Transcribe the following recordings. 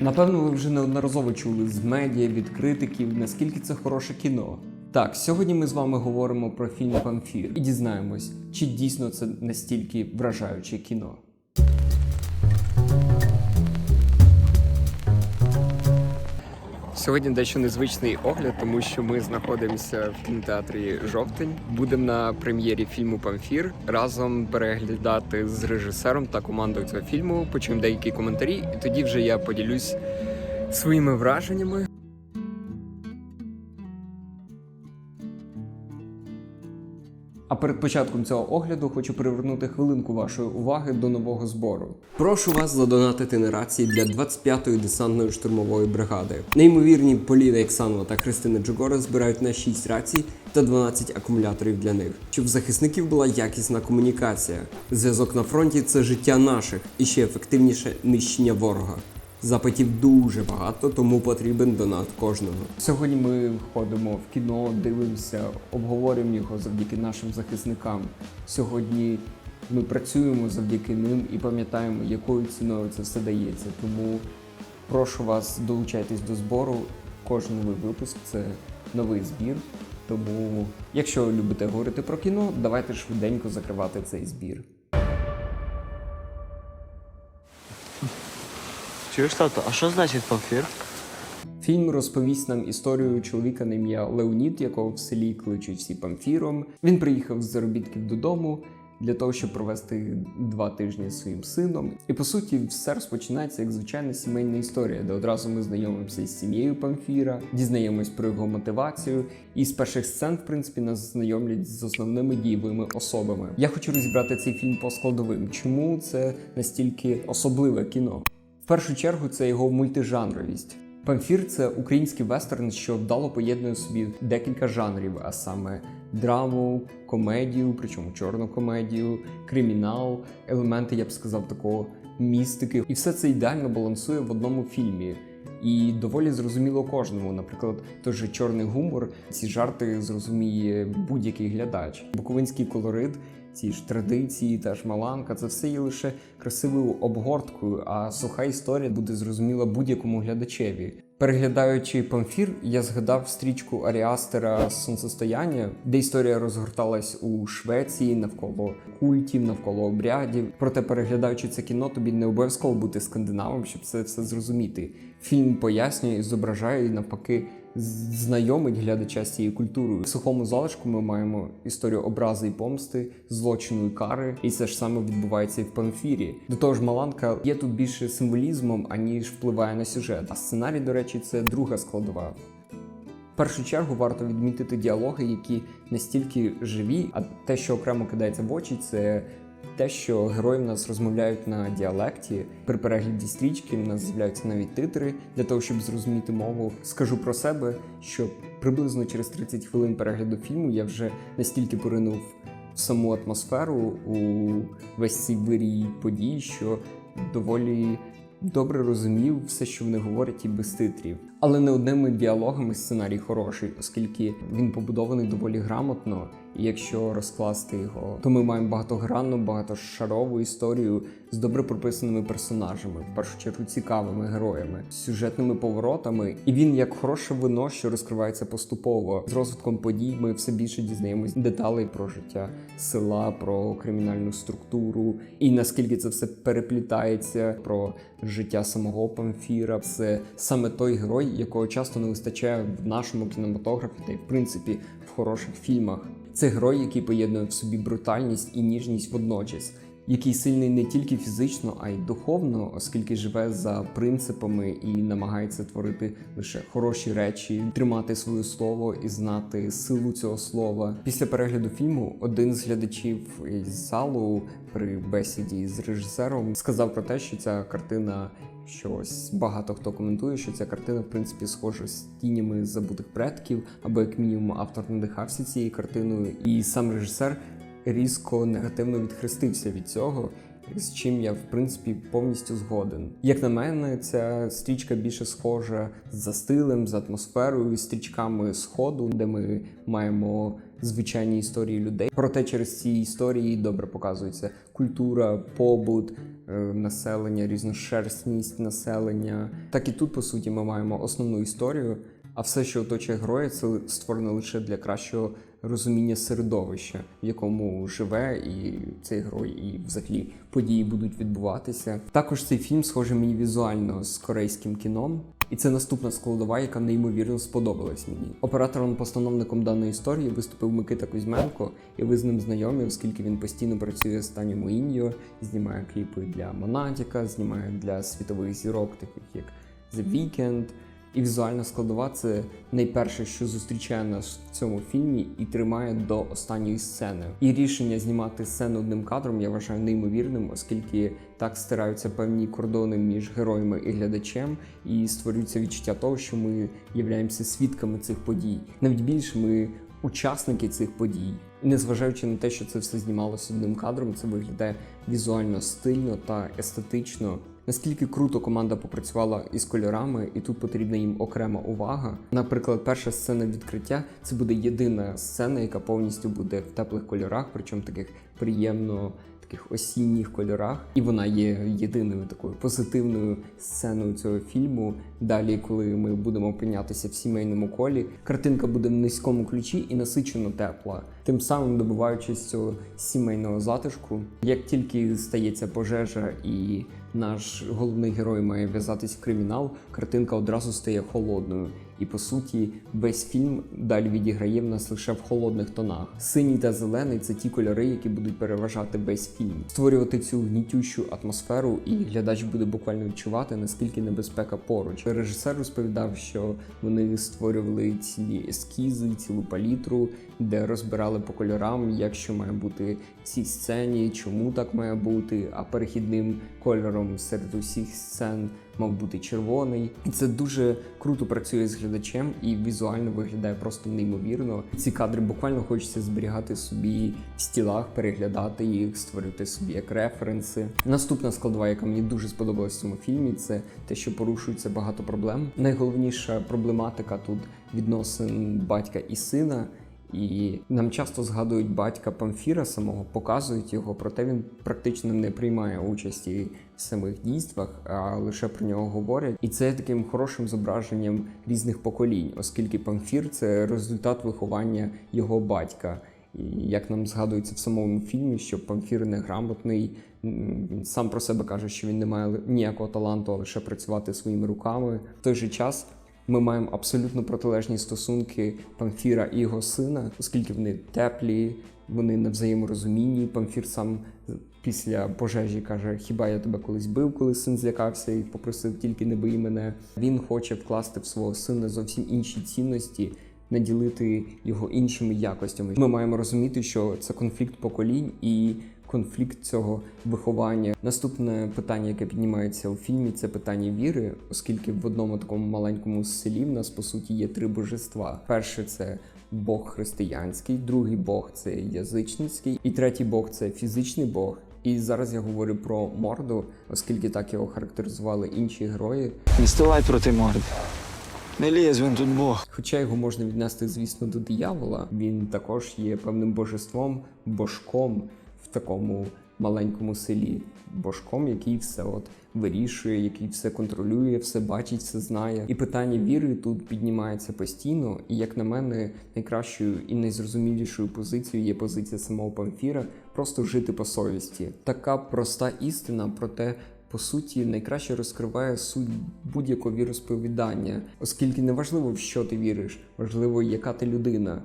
Напевно, ви вже неодноразово чули з медіа від критиків, наскільки це хороше кіно. Так, сьогодні ми з вами говоримо про фільм Памфір і дізнаємось, чи дійсно це настільки вражаюче кіно. Сьогодні дещо незвичний огляд, тому що ми знаходимося в кінотеатрі Жовтень. Будемо на прем'єрі фільму Памфір разом переглядати з режисером та командою цього фільму. Почуємо деякі коментарі, і тоді вже я поділюсь своїми враженнями. Перед початком цього огляду хочу привернути хвилинку вашої уваги до нового збору. Прошу вас задонатити на рації для 25-ї десантної штурмової бригади. Неймовірні Поліна Іксанова та Христина Джогора збирають на 6 рацій та 12 акумуляторів для них, щоб в захисників була якісна комунікація. Зв'язок на фронті це життя наших і ще ефективніше нищення ворога. Запитів дуже багато, тому потрібен донат кожного. Сьогодні ми входимо в кіно, дивимося, обговорюємо його завдяки нашим захисникам. Сьогодні ми працюємо завдяки ним і пам'ятаємо, якою ціною це все дається. Тому прошу вас долучайтесь до збору. Кожен новий випуск це новий збір. Тому, якщо любите говорити про кіно, давайте швиденько закривати цей збір. Чуєш, тато, а що значить памфір? Фільм розповість нам історію чоловіка на ім'я Леонід, якого в селі кличуть всі памфіром. Він приїхав з заробітків додому для того, щоб провести два тижні зі своїм сином. І по суті, все розпочинається як звичайна сімейна історія, де одразу ми знайомимося з сім'єю Памфіра, дізнаємось про його мотивацію. І з перших сцен, в принципі, нас знайомлять з основними дієвими особами. Я хочу розібрати цей фільм по складовим. Чому це настільки особливе кіно? Першу чергу це його мультижанровість. Памфір це український вестерн, що вдало поєднує собі декілька жанрів, а саме драму, комедію, причому чорну комедію, кримінал, елементи, я б сказав, такого містики. І все це ідеально балансує в одному фільмі. І доволі зрозуміло кожному. Наприклад, той же чорний гумор, ці жарти зрозуміє будь-який глядач. Буковинський колорит, ці ж традиції та шмаланка, це все є лише красивою обгорткою, а суха історія буде зрозуміла будь-якому глядачеві. Переглядаючи памфір, я згадав стрічку Аріастера Сонцестояння, де історія розгорталась у Швеції навколо культів, навколо обрядів. Проте, переглядаючи це кіно, тобі не обов'язково бути скандинавом, щоб це все зрозуміти. Фільм пояснює, і зображає і навпаки знайомить глядача з цією культурою. В сухому залишку ми маємо історію образи і помсти, злочину і кари, і це ж саме відбувається і в памфірі. До того ж, Маланка є тут більше символізмом, аніж впливає на сюжет. А сценарій, до речі, це друга складова. В першу чергу варто відмітити діалоги, які настільки живі, а те, що окремо кидається в очі, це те, що герої в нас розмовляють на діалекті. При перегляді стрічки в нас з'являються навіть титри для того, щоб зрозуміти мову. Скажу про себе, що приблизно через 30 хвилин перегляду фільму я вже настільки поринув в саму атмосферу у весь цей вирій подій, що доволі добре розумів все, що вони говорять, і без титрів. Але не одними діалогами сценарій хороший, оскільки він побудований доволі грамотно. І якщо розкласти його, то ми маємо багатогранну, багатошарову історію з добре прописаними персонажами, в першу чергу цікавими героями, сюжетними поворотами. І він як хороше вино, що розкривається поступово. З розвитком подій ми все більше дізнаємось деталей про життя села, про кримінальну структуру і наскільки це все переплітається про життя самого Памфіра. Це саме той герой, якого часто не вистачає в нашому кінематографі, та й в принципі в хороших фільмах. Це герой, який поєднує в собі брутальність і ніжність водночас, який сильний не тільки фізично, а й духовно, оскільки живе за принципами і намагається творити лише хороші речі, тримати своє слово і знати силу цього слова. Після перегляду фільму один з глядачів із залу при бесіді з режисером сказав про те, що ця картина. Що ось багато хто коментує, що ця картина, в принципі, схожа з тінями забутих предків, або як мінімум автор надихався цією картиною, і сам режисер різко негативно відхрестився від цього. З чим я в принципі повністю згоден. Як на мене, ця стрічка більше схожа за стилем, з атмосферою, стрічками сходу, де ми маємо звичайні історії людей. Проте через ці історії добре показується культура, побут, е, населення, різношерстність населення. Так і тут, по суті, ми маємо основну історію. А все, що оточує героя, це створено лише для кращого розуміння середовища, в якому живе і цей герой, і взагалі події будуть відбуватися. Також цей фільм схожий мені візуально з корейським кіном. І це наступна складова, яка неймовірно сподобалась мені. Оператором-постановником даної історії виступив Микита Кузьменко, і ви з ним знайомі, оскільки він постійно працює з Тані Моіндіо, знімає кліпи для Монатіка, знімає для світових зірок, таких як The Weeknd. І візуальна складова це найперше, що зустрічає нас в цьому фільмі і тримає до останньої сцени. І рішення знімати сцену одним кадром я вважаю неймовірним, оскільки так стираються певні кордони між героями і глядачем, і створюється відчуття того, що ми являємося свідками цих подій. Навіть більше ми учасники цих подій. І незважаючи на те, що це все знімалося одним кадром, це виглядає візуально стильно та естетично. Наскільки круто команда попрацювала із кольорами, і тут потрібна їм окрема увага. Наприклад, перша сцена відкриття це буде єдина сцена, яка повністю буде в теплих кольорах, причому таких приємно таких осінніх кольорах, і вона є єдиною такою позитивною сценою цього фільму. Далі, коли ми будемо опинятися в сімейному колі, картинка буде в низькому ключі і насичено тепла, тим самим добиваючись цього сімейного затишку. Як тільки стається пожежа і наш головний герой має в'язатись в кримінал, картинка одразу стає холодною. І по суті, весь фільм далі відіграє в нас лише в холодних тонах. Синій та зелений це ті кольори, які будуть переважати весь фільм, створювати цю гнітющу атмосферу, і глядач буде буквально відчувати наскільки небезпека поруч. Режисер розповідав, що вони створювали цілі ескізи, цілу палітру, де розбирали по кольорам, як що має бути в цій сцені, чому так має бути. А перехідним кольором серед усіх сцен мав бути червоний. І це дуже круто працює з глядачем і візуально виглядає просто неймовірно. Ці кадри буквально хочеться зберігати собі в стілах, переглядати їх, створити собі як референси. Наступна складова, яка мені дуже сподобалась в цьому фільмі, це те, що порушується багато проблем. Найголовніша проблематика тут відносин батька і сина. І нам часто згадують батька Памфіра самого, показують його, проте він практично не приймає участі в самих дійствах, а лише про нього говорять. І це таким хорошим зображенням різних поколінь, оскільки Памфір це результат виховання його батька. І як нам згадується в самому фільмі, що Памфір неграмотний, він сам про себе каже, що він не має ніякого таланту, а лише працювати своїми руками. В той же час ми маємо абсолютно протилежні стосунки Памфіра і його сина, оскільки вони теплі, вони на взаєморозумінні. Памфір сам після пожежі каже: Хіба я тебе колись бив, коли син злякався і попросив тільки не бий мене. Він хоче вкласти в свого сина зовсім інші цінності. Наділити його іншими якостями. Ми маємо розуміти, що це конфлікт поколінь і конфлікт цього виховання. Наступне питання, яке піднімається у фільмі, це питання віри, оскільки в одному такому маленькому селі в нас по суті є три божества. Перше це Бог християнський, другий Бог це язичницький, і третій Бог це фізичний Бог. І зараз я говорю про морду, оскільки так його характеризували інші герої. Не ставай проти морди. Не лізь, він тут Бог. Хоча його можна віднести, звісно, до диявола, він також є певним божеством, божком в такому маленькому селі. Божком, який все от вирішує, який все контролює, все бачить, все знає. І питання віри тут піднімається постійно. І як на мене, найкращою і найзрозумілішою позицією є позиція самого Памфіра просто жити по совісті. Така проста істина, проте по суті найкраще розкриває суть будь-якого віросповідання, оскільки не важливо, в що ти віриш, важливо, яка ти людина.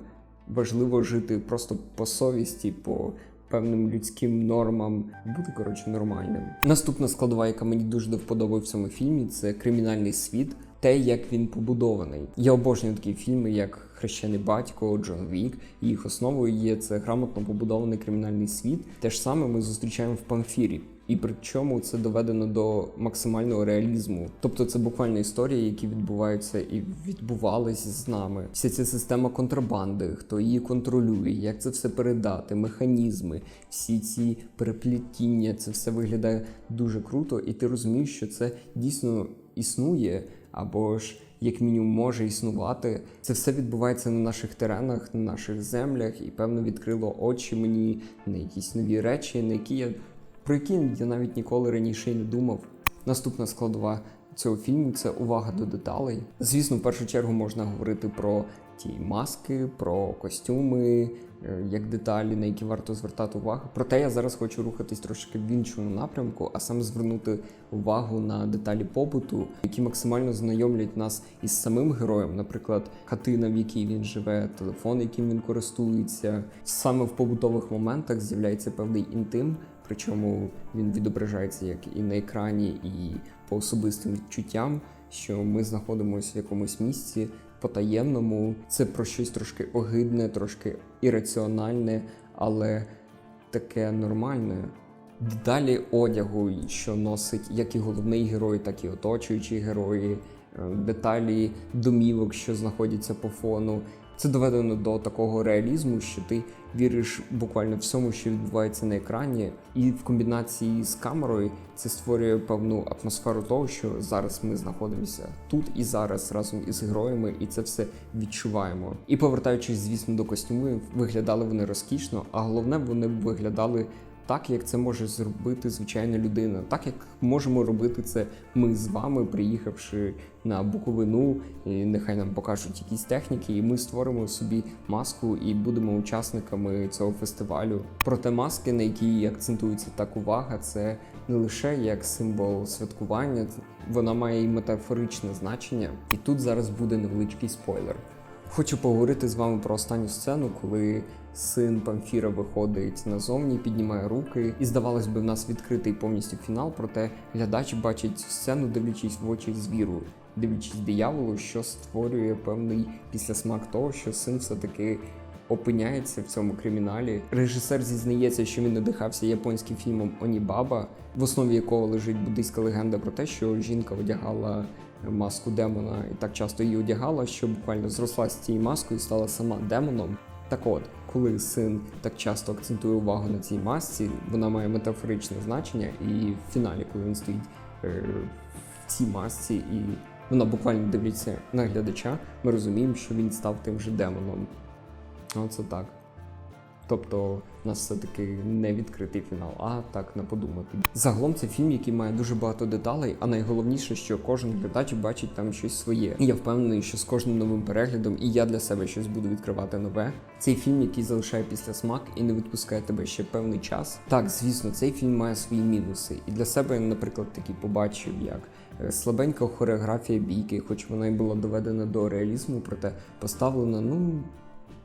Важливо жити просто по совісті, по певним людським нормам, бути коротше нормальним. Наступна складова, яка мені дуже до в цьому фільмі, це кримінальний світ. Те, як він побудований. Я обожнюю такі фільми, як Хрещений батько, Джон Вік. Їх основою є це грамотно побудований кримінальний світ. Те ж саме ми зустрічаємо в Памфірі. І причому це доведено до максимального реалізму. Тобто це буквально історії, які відбуваються і відбувались з нами. Вся ця система контрабанди, хто її контролює, як це все передати, механізми, всі ці переплетіння, це все виглядає дуже круто, і ти розумієш, що це дійсно існує, або ж як мінімум може існувати. Це все відбувається на наших теренах, на наших землях, і певно відкрило очі мені на якісь нові речі, на які я про які я навіть ніколи раніше не думав. Наступна складова цього фільму це увага до деталей. Звісно, в першу чергу можна говорити про ті маски, про костюми, е, як деталі, на які варто звертати увагу. Проте я зараз хочу рухатись трошки в іншому напрямку, а саме звернути увагу на деталі побуту, які максимально знайомлять нас із самим героєм, наприклад, хатина, в якій він живе, телефон, яким він користується. Саме в побутових моментах з'являється певний інтим. Причому він відображається як і на екрані, і по особистим відчуттям, що ми знаходимося в якомусь місці потаємному. Це про щось трошки огидне, трошки ірраціональне, але таке нормальне. Деталі одягу, що носить як і головний герой, так і оточуючі герої, деталі домівок, що знаходяться по фону. Це доведено до такого реалізму, що ти віриш буквально всьому, що відбувається на екрані, і в комбінації з камерою це створює певну атмосферу того, що зараз ми знаходимося тут і зараз разом із героями, і це все відчуваємо. І повертаючись, звісно, до костюмів, виглядали вони розкішно, а головне, вони виглядали так, як це може зробити звичайна людина, так як можемо робити це ми з вами, приїхавши на Буковину, і нехай нам покажуть якісь техніки, і ми створимо собі маску і будемо учасниками цього фестивалю. Проте маски, на які акцентується так увага, це не лише як символ святкування, вона має і метафоричне значення. І тут зараз буде невеличкий спойлер. Хочу поговорити з вами про останню сцену, коли син Памфіра виходить назовні, піднімає руки, і здавалось би, в нас відкритий повністю фінал. Проте глядач бачить сцену, дивлячись в очі звіру, дивлячись дияволу, що створює певний післясмак того, що син все-таки опиняється в цьому криміналі. Режисер зізнається, що він надихався японським фільмом Онібаба, в основі якого лежить буддийська легенда про те, що жінка одягала маску демона і так часто її одягала, що буквально зросла з цією маскою і стала сама демоном. Так от, коли син так часто акцентує увагу на цій масці, вона має метафоричне значення, і в фіналі, коли він стоїть е, в цій масці, і вона буквально дивиться на глядача, ми розуміємо, що він став тим же демоном. Оце так. Тобто, у нас все-таки не відкритий фінал, а так на подумати. Загалом це фільм, який має дуже багато деталей, а найголовніше, що кожен глядач бачить там щось своє. І я впевнений, що з кожним новим переглядом і я для себе щось буду відкривати нове. Цей фільм, який залишає після смак і не відпускає тебе ще певний час. Так, звісно, цей фільм має свої мінуси. І для себе, наприклад, такий побачив, як е, слабенька хореографія бійки, хоч вона й була доведена до реалізму, проте поставлена, ну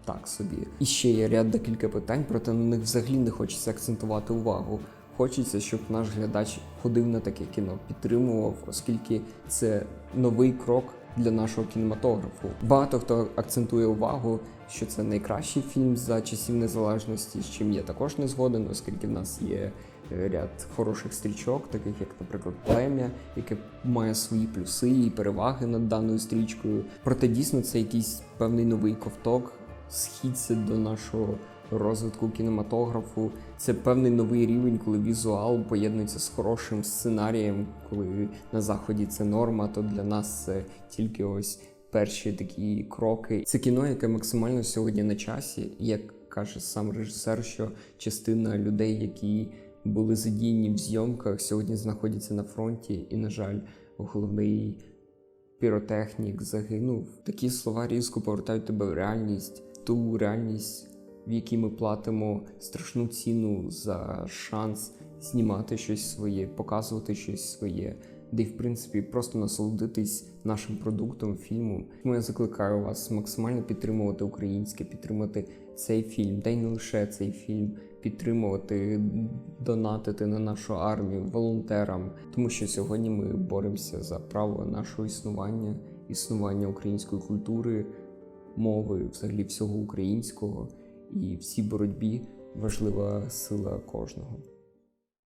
так собі. І ще є ряд декілька питань, проте на них взагалі не хочеться акцентувати увагу. Хочеться, щоб наш глядач ходив на таке кіно, підтримував, оскільки це новий крок для нашого кінематографу. Багато хто акцентує увагу, що це найкращий фільм за часів незалежності, з чим я також не згоден, оскільки в нас є е, ряд хороших стрічок, таких як, наприклад, плем'я, яке має свої плюси і переваги над даною стрічкою. Проте дійсно це якийсь певний новий ковток східця до нашого розвитку кінематографу. Це певний новий рівень, коли візуал поєднується з хорошим сценарієм, коли на заході це норма, то для нас це тільки ось перші такі кроки. Це кіно, яке максимально сьогодні на часі, як каже сам режисер, що частина людей, які були задіяні в зйомках, сьогодні знаходяться на фронті, і, на жаль, головний піротехнік загинув. Такі слова різко повертають тебе в реальність, ту реальність, в якій ми платимо страшну ціну за шанс знімати щось своє, показувати щось своє, де й в принципі просто насолодитись нашим продуктом, фільмом. Тому я закликаю вас максимально підтримувати українське, підтримати цей фільм, та й не лише цей фільм, підтримувати, донатити на нашу армію, волонтерам, тому що сьогодні ми боремося за право нашого існування, існування української культури, мови, взагалі всього українського, і в цій боротьбі важлива сила кожного.